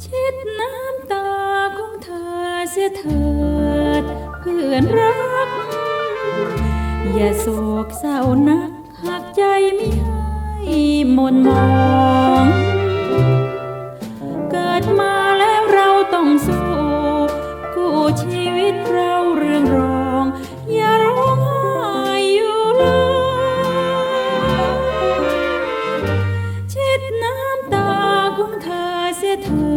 เช็ดน้ำตาของเธอเสียเถิดเพื่อนรักอย่าโศกเศร้านักหากใจไม่ให้หมนมอง สียเถิ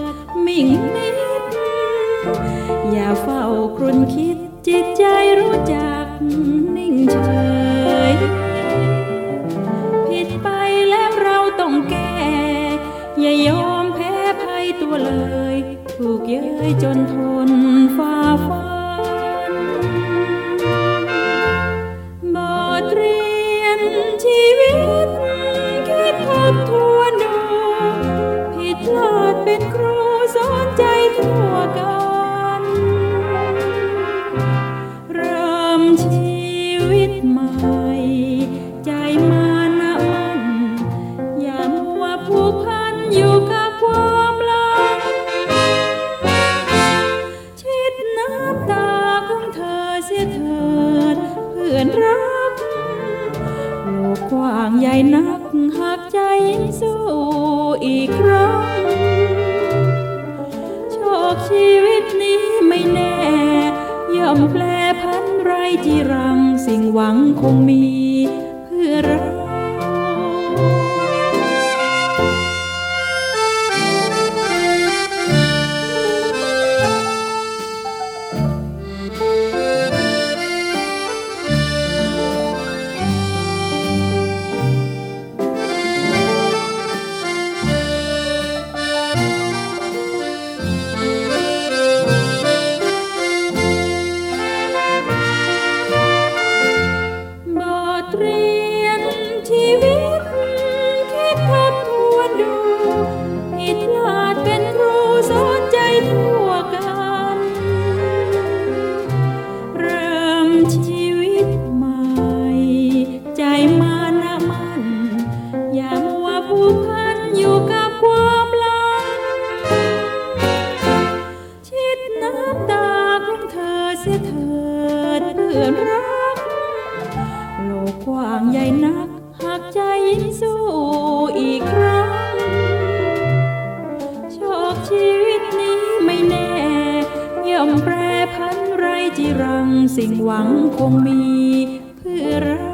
ดมิ่งมิดอย่าเฝ้าครุนคิดจิตใจรู้จักนิ่งเฉย ผิดไปแล้วเราต้องแก้ อย่ายอมแพ้ภัยตัวเลย ถูกเย้ยจนทนฝ่าฟัน ลาดเป็นครู กว้างใหญ่นักหากใจสู้อีกครั้ง โชคชีวิตนี้ไม่แน่ ย่อมแปลพันไรจีรัง สิ่งหวังคงมี กว้างใหญ่นัก หากใจสู้อีกครั้งโชคชีวิตนี้ไม่แน่ ย่อมแปรพันไรจิรัง สิ่งหวังคงมีเพื่อ